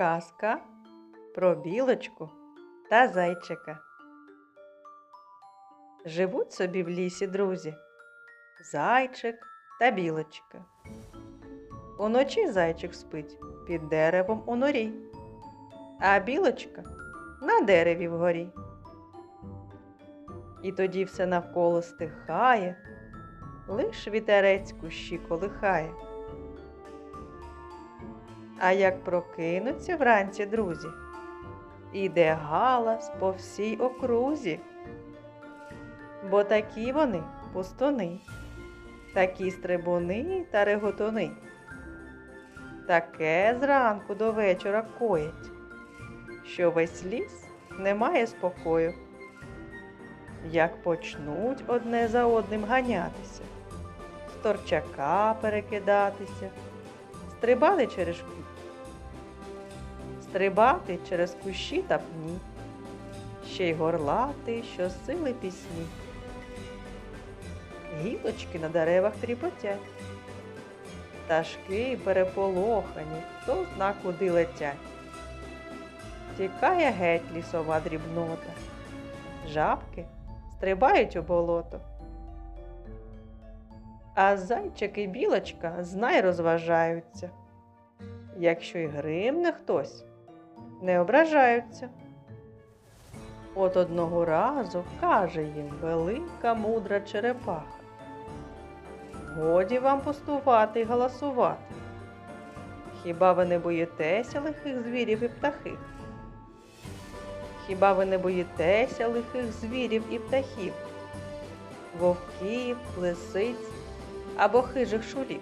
Казка про білочку та зайчика. Живуть собі в лісі друзі. Зайчик та білочка. Уночі зайчик спить під деревом у норі, а білочка на дереві вгорі. І тоді все навколо стихає, лиш вітерець кущі колихає. А як прокинуться вранці друзі, іде галас по всій окрузі. Бо такі вони пустуни, такі стрибуни та реготуни. Таке зранку до вечора коять, що весь ліс не має спокою. Як почнуть одне за одним ганятися, з торчака перекидатися, стрибати через стрибати через кущі та пні, ще й горлати щосили пісні. Гілочки на деревах тріпотять, пташки переполохані, хто зна куди летять. Тікає геть лісова дрібнота, жабки стрибають у болото. А зайчик і білочка знай розважаються. Якщо й гримне хтось, не ображаються. От одного разу каже їм велика мудра черепаха. Годі вам пустувати й галасувати. Хіба ви не боїтеся лихих звірів і птахів? Хіба ви не боїтеся лихих звірів і птахів, вовків, лисиць або хижих шулів?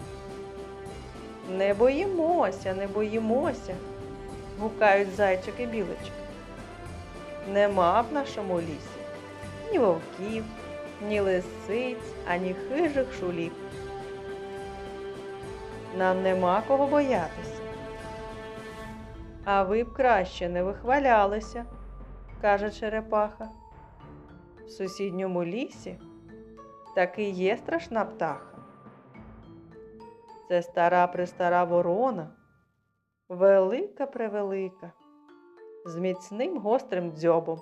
Не боїмося, не боїмося, гукають зайчик і білочка. Нема в нашому лісі ні вовків, ні лисиць, ані хижих шулів. Нам нема кого боятися. А ви б краще не вихвалялися, каже черепаха. В сусідньому лісі таки є страшна птаха. Це стара престара ворона, велика превелика, з міцним гострим дзьобом.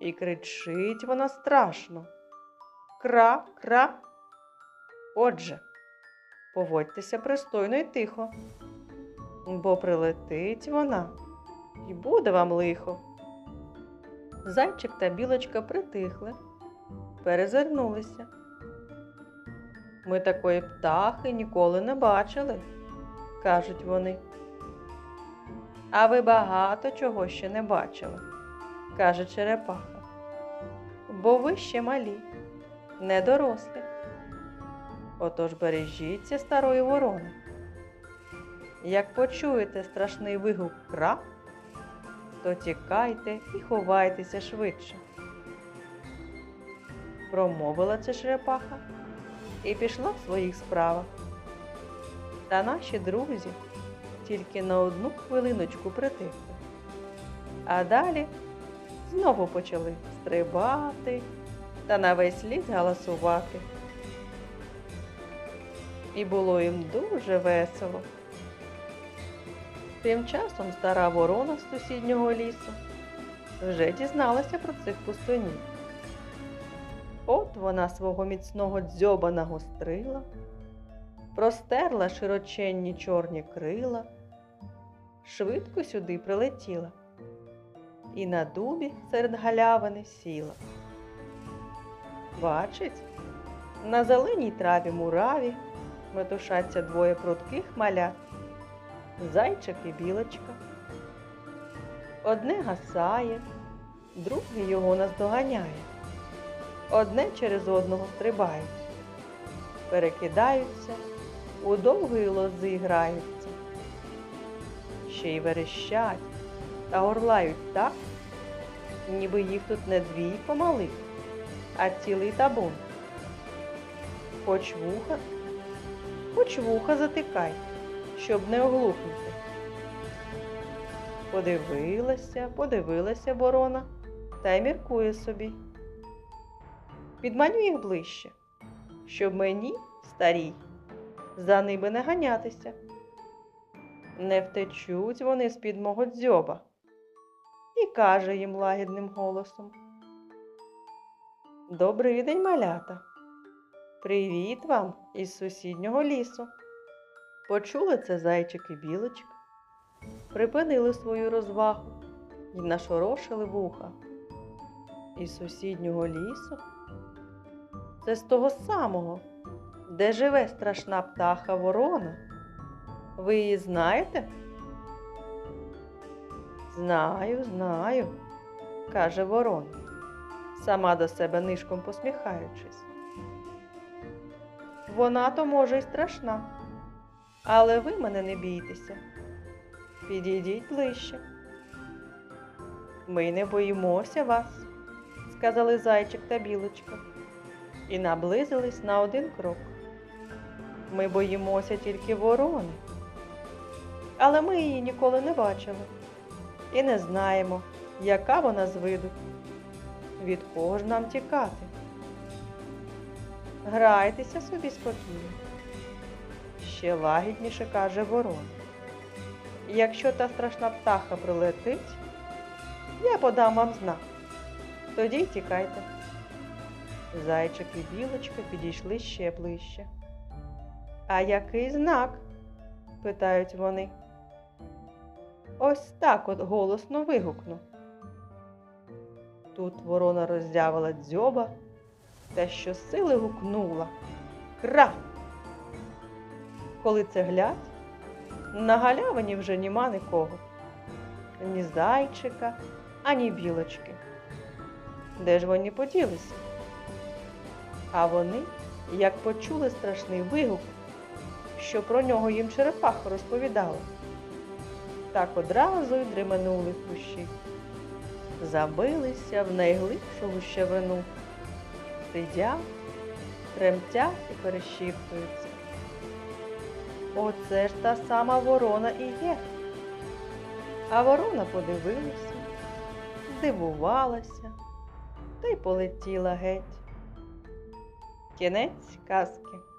І кричить вона страшно. Кра, кра. Отже, поводьтеся пристойно й тихо, бо прилетить вона і буде вам лихо. Зайчик та білочка притихли, перезирнулися. Ми такої птахи ніколи не бачили, кажуть вони. А ви багато чого ще не бачили, каже черепаха. Бо ви ще малі, не дорослі. Отож бережіться старої ворони. Як почуєте страшний вигук кра, то тікайте і ховайтеся швидше. Промовила ця черепаха і пішла в своїх справах. Та наші друзі тільки на одну хвилиночку притихли, а далі знову почали стрибати та на весь ліс галасувати. І було їм дуже весело. Тим часом стара ворона з сусіднього лісу вже дізналася про цих пустунів. От вона свого міцного дзьоба нагострила, простерла широченні чорні крила, швидко сюди прилетіла і на дубі серед галявини сіла. Бачить, на зеленій траві мураві метушаться двоє прутких малят зайчик і білочка. Одне гасає, другий його наздоганяє. Одне через одного стрибають, перекидаються, у довгої лози граються. Ще й верещать та горлають так, ніби їх тут не двійко малих, а цілий табун. Хоч вуха, хоч вуха затикай щоб не оглухнути. Подивилася, подивилася ворона та й міркує собі. Підманю їх ближче, щоб мені, старій, за ними не ганятися. Не втечуть вони з-під мого дзьоба. І каже їм лагідним голосом. Добрий день, малята. Привіт вам із сусіднього лісу. Почули це зайчик і білочка, припинили свою розвагу і нашорошили вуха. Із сусіднього лісу? Це з того самого, де живе страшна птаха ворона. Ви її знаєте? Знаю, знаю, каже ворона, сама до себе нишком посміхаючись. Вона то може й страшна, але ви мене не бійтеся. Підійдіть ближче. Ми не боїмося вас, сказали зайчик та білочка, і наблизились на один крок. Ми боїмося тільки ворони, але ми її ніколи не бачили і не знаємо, яка вона з виду. Від кого ж нам тікати? Грайтеся собі спокійно. Ще лагідніше каже ворон. Якщо та страшна птаха прилетить, я подам вам знак. Тоді й тікайте. Зайчик і білочка підійшли ще ближче. А який знак? питають вони. Ось так от голосно вигукну. Тут ворона роздявила дзьоба та щосили гукнула. Кра! Коли це глядь, на галявині вже нема нікого. Ні зайчика, ані білочки. Де ж вони поділися? А вони, як почули страшний вигук, що про нього їм черепаха розповідала, так одразу й дременули кущі. Забилися в найглибшу гущавину, сидять, тремтять і перешіптуються. Оце ж та сама ворона і є. А ворона подивилася, здивувалася та й полетіла геть. Кінець казки.